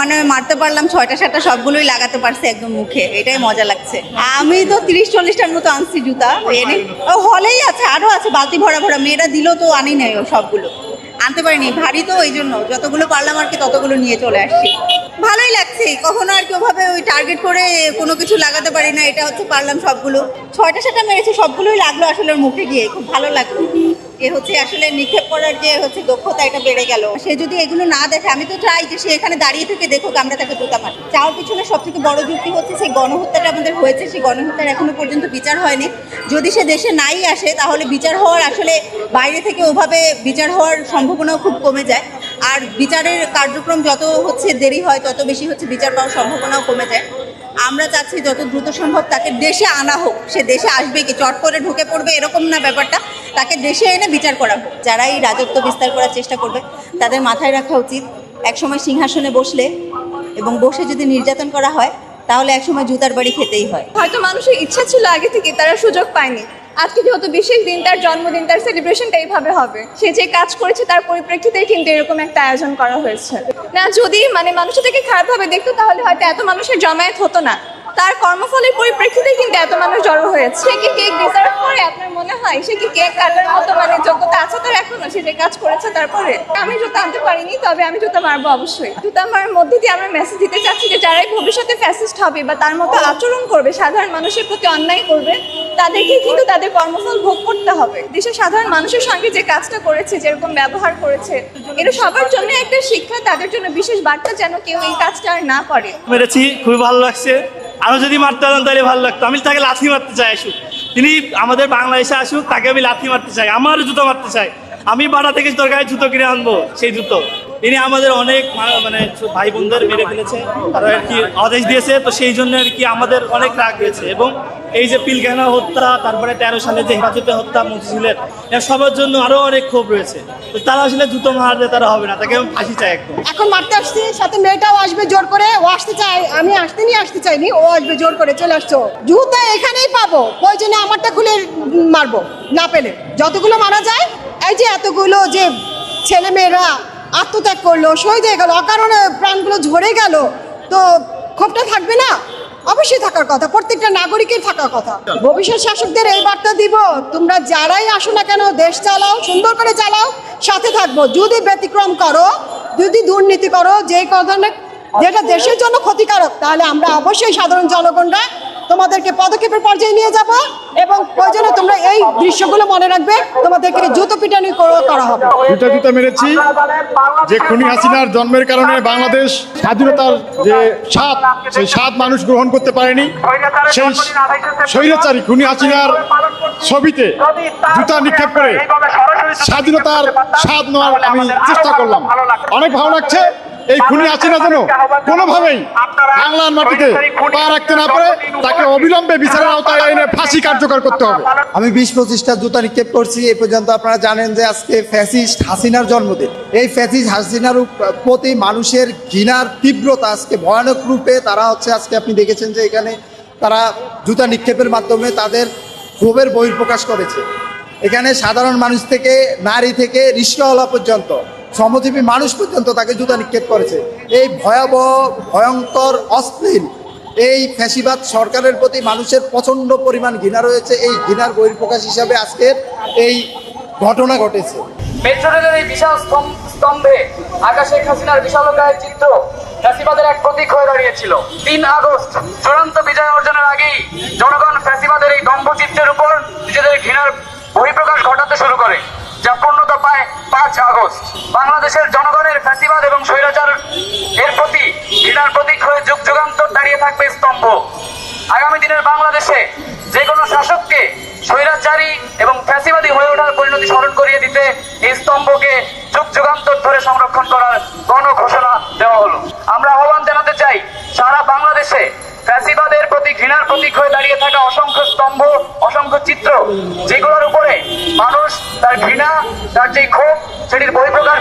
মানে মারতে পারলাম, ছয়টা সাতটা সবগুলোই লাগাতে পারছে একদম মুখে। এটাই মজা লাগছে। আমি তো তিরিশ চল্লিশটার মতো আনছি জুতা। এনে ও, হলেই আছে আরও আছে, বালতি ভরা ভরা। মেয়েরা দিল তো আনি নাই ও সবগুলো। আনতে পারিনি, ভারী তো ওই জন্য। যতগুলো পারলাম আর কি, ততগুলো নিয়ে চলে আসছি। ভালোই লাগছে, কখনো আর কি ওভাবে ওই টার্গেট করে কোনো কিছু লাগাতে পারি না, এটা হচ্ছে পারলাম সবগুলো। ছয়টা সাতটা মেরেছে, সবগুলোই লাগল আসলে ওর মুখে গিয়ে, খুব ভালো লাগল। যে হচ্ছে আসলে নিক্ষেপ করার যে হচ্ছে দক্ষতা এটা বেড়ে গেল। সে যদি এগুলো না দেখে, আমি তো চাই যে সে এখানে দাঁড়িয়ে থেকে দেখুক আমরা তাকে জুতা মারি। চাওয়ার পিছনে সব থেকে বড় যুক্তি হচ্ছে সেই গণহত্যাটা আমাদের হয়েছে, সেই গণহত্যার এখনও পর্যন্ত বিচার হয়নি। যদি সে দেশে নাই আসে, তাহলে বিচার হওয়ার আসলে বাইরে থেকে ওভাবে বিচার হওয়ার সম্ভাবনাও খুব কমে যায়। আর বিচারের কার্যক্রম যত হচ্ছে দেরি হয়, তত বেশি হচ্ছে বিচার পাওয়ার সম্ভাবনাও কমে যায়। আমরা চাচ্ছি যত দ্রুত সম্ভব তাকে দেশে আনা হোক, সে দেশে আসবে কি চট করে ঢুকে পড়বে এরকম না ব্যাপারটা। তাকে দেশে এনে বিচার করা হোক, যারা এই রাজত্ব বিস্তার করার চেষ্টা করবে, তাদের মাথায় রাখা উচিত একসময় সিংহাসনে বসলে এবং বসে যদি নির্যাতন করা হয়, তাহলে একসময় জুতার বাড়ি খেতেই হয়। হয়তো মানুষের ইচ্ছা ছিল আগে থেকে তারা সুযোগ পায়নি। আজকে যেহেতু বিশেষ দিন, তার জন্মদিন, তার সেলিব্রেশনটা এইভাবে হবে। সে যে কাজ করেছে, তার পরিপ্রেক্ষিতে কিন্তু এরকম একটা আয়োজন করা হয়েছে। না, যদি মানে মানুষ থেকে খারাপভাবে দেখতো, তাহলে হয়তো এত মানুষের জমায়েত হতো না। তার কর্মফলের পরিপ্রেক্ষিতে কিন্তু এত মানুষ জড়ো হয়েছে। সে কি কেক ডিজার্ভ করে আপনার মনে হয়? সে কি কেক কাটার মতো মানে যোগ্যতা আছে? তার এখনও সে যে কাজ করেছে তারপরে? আমি জুতা আনতে পারিনি, তবে আমি জুতা মারবো অবশ্যই। জুতা মারার মধ্যে দিয়ে আমরা মেসেজ দিতে চাচ্ছি যে যারাই ভবিষ্যতে ফ্যাসিস্ট হবে বা তার মতো আচরণ করবে, সাধারণ মানুষের প্রতি অন্যায় করবে তাদেরকে কিন্তু তাদের কর্মফল ভোগ করতে হবে। দেশের সাধারণ মানুষের সঙ্গে যে কাজটা করেছে, যেরকম ব্যবহার করেছে, এটা সবার জন্য একটা শিক্ষা, তাদের জন্য বিশেষ বার্তা যেন কেউ এই কাজটা আর না করে। মেরেছি, খুবই ভালো লাগছে। আরও যদি মারতে পারতাম তাহলে ভালো লাগতো। আমি তাকে লাথি মারতে চাই, আসুক। তিনি আমাদের বাংলাদেশে আসুক, তাকে আমি লাথি মারতে চাই, আমার জুতো মারতে চাই। আমি বাড়া থেকে দরকার জুতো কিনে আনব, সেই জুতো। তিনি আমাদের অনেক মানে ভাই বোনদের মেরে ফেলেছে আর আর কি আদেশ দিয়েছে, তো সেই জন্য আর কি আমাদের অনেক রাগ রয়েছে। এবং এই যে পিলখানা হত্যা, তারপরে তেরো সালে যে হেফাজতে হত্যা এর সবার জন্য আরও অনেক ক্ষোভ রয়েছে। তো তারা আসলে জুতো মারলে তারা হবে না, তাকে ফাঁসি চাই একদম। এখন মারতে আসছি, সাথে মেয়েটাও আসবে জোর করে, ও আসতে চায়, আমি আসতে, নিয়ে আসতে চাইনি, ও আসবে জোর করে, চলে আসছো। জুতো এখানেই পাবো, প্রয়োজনে আমারটা খুলে মারবো, না পেলে। যতগুলো মারা যায়, এই যে এতগুলো যে ছেলে মেয়েরা আত্মত্যাগ করল শহীদ হয়ে গেল, অকারণে প্রাণগুলো ঝরে গেল। তো ক্ষোভটা থাকবে না? অবশ্যই থাকার কথা, প্রত্যেকটা নাগরিকের থাকার কথা। ভবিষ্যৎ শাসকদের এই বার্তা দিব, তোমরা যারাই আসো না কেন, দেশ চালাও, সুন্দর করে চালাও, সাথে থাকব। যদি ব্যতিক্রম করো, যদি দুর্নীতি করো, যে ধরনের, যেটা দেশের জন্য ক্ষতিকারক, তাহলে আমরা অবশ্যই সাধারণ জনগণরা তোমাদেরকে পদক্ষেপের পর্যায়ে নিয়ে যাব এবং প্রয়োজনে তোমরা এই দৃশ্যগুলো মনে রাখবে, তোমাদেরকে জুতো পিটানি করা হবে। দুটা দুটা মেরেছি। যে খুনি হাসিনার জন্মের কারণে বাংলাদেশ স্বাধীনতার যে স্বাদ, সেই স্বাদ মানুষ গ্রহণ করতে পারেনি, সেই স্বৈরাচারী খুনি হাসিনার ছবিতে জুতা নিক্ষেপ করে স্বাধীনতার স্বাদ নেওয়ার আমি চেষ্টা করলাম। অনেক ভালো লাগছে। এই খুনি হাসিনা যেন? কোনোভাবেই বাংলার মাটিতে পা রাখতে না পারে, তাকে অবিলম্বে বিচারের আওতায় এনে ফাঁসি কার্যকর করতে হবে। আমি বিশ পঁচিশটা জুতা নিক্ষেপ করছি, এ পর্যন্ত আপনারা জানেন যে আজকে ফ্যাসিস্ট হাসিনার জন্মদিন। এই ফ্যাসিস্ট হাসিনার প্রতি মানুষের ঘৃণার তীব্রতা আজকে ভয়ানক রূপে তারা হচ্ছে আজকে আপনি দেখেছেন যে এখানে তারা জুতা নিক্ষেপের মাধ্যমে তাদের ক্ষোভের বহির্প্রকাশ করেছে। এখানে সাধারণ মানুষ থেকে, নারী থেকে রিস্কাওয়ালা পর্যন্ত শ্রমজীবী মানুষ পর্যন্ত তাকে জুতা নিক্ষেপ করেছে। এই ভয়াবহ, ভয়ঙ্কর, অশ্লীল এই ফ্যাসিবাদ সরকারের প্রতি মানুষের প্রচণ্ড পরিমাণ ঘৃণা রয়েছে। এই ঘৃণার বহির্প্রকাশ হিসাবে আজকের এই ঘটনা ঘটেছে। মেট্রো রেলের এই বিশাল স্তম- স্তম্ভে আকাশ শেখ হাসিনার বিশালকায় চিত্র ফ্যাসিবাদের এক প্রতীক হয়ে দাঁড়িয়েছিল। তিন আগস্ট, চূড়ান্ত বিজয় অর্জনের আগেই জনগণ ফ্যাসিবাদের এই দম্ভচিত্রের উপর নিজেদের ঘৃণার বহিঃপ্রকাশ ঘটাতে শুরু করে। পাঁচ আগস্ট। বাংলাদেশের জনগণের ফ্যাসিবাদ এবং স্বৈরাচার এর প্রতি, ঘৃণার প্রতীক হয়ে যুগ যুগান্তর দাঁড়িয়ে থাকবে স্তম্ভ। আগামী দিনের বাংলাদেশে যে কোনো শাসককে স্বৈরাচারী এবং ফ্যাসিবাদী হয়ে ওঠার পরিণতি স্মরণ করিয়ে দিতে এই স্তম্ভকে যুগ যুগান্তর ধরে সংরক্ষণ করার গণ ঘোষণা দেওয়া হলো। আমরা আহ্বান জানাতে চাই, সারা বাংলাদেশে ফ্যাসিবাদের প্রতি, ঘৃণার প্রতীক হয়ে দাঁড়িয়ে থাকা অসংখ্য স্তম্ভ, অসংখ্য চিত্র, যেগুলোর উপরে মানুষ তার ঘৃণা, তার যে সেটির বহিঃপ্রকাশ